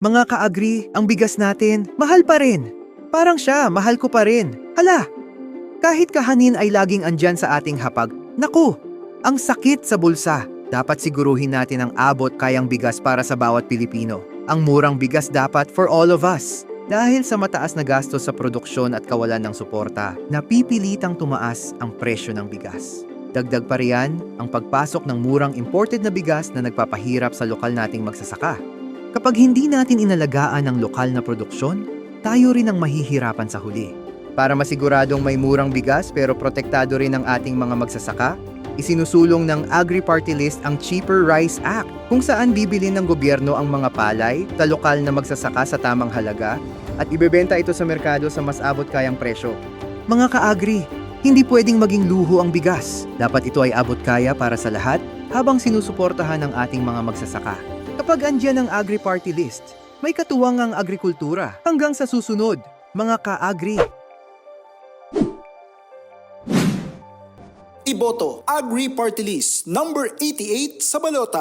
Mga kaagri, ang bigas natin, mahal pa rin. Parang siya, mahal ko pa rin. Hala! Kahit kahanin ay laging andyan sa ating hapag, naku, ang sakit sa bulsa. Dapat siguruhin natin ang abot kayang bigas para sa bawat Pilipino. Ang murang bigas dapat for all of us. Dahil sa mataas na gastos sa produksyon at kawalan ng suporta, napipilitang tumaas ang presyo ng bigas. Dagdag pa riyan ang pagpasok ng murang imported na bigas na nagpapahirap sa lokal nating magsasaka. Kapag hindi natin inalagaan ang lokal na produksyon, tayo rin ang mahihirapan sa huli. Para masiguradong may murang bigas pero protektado rin ang ating mga magsasaka, isinusulong ng Agri-Party List ang Cheaper Rice Act kung saan bibili ng gobyerno ang mga palay sa lokal na magsasaka sa tamang halaga at ibebenta ito sa merkado sa mas abot kayang presyo. Mga kaagri, hindi pwedeng maging luho ang bigas. Dapat ito ay abot kaya para sa lahat habang sinusuportahan ang ating mga magsasaka. Kapag andyan ang Agri-Party List, may katuwang ang agrikultura. Hanggang sa susunod, mga kaagri. Iboto Agri Party List number 88 sa balota.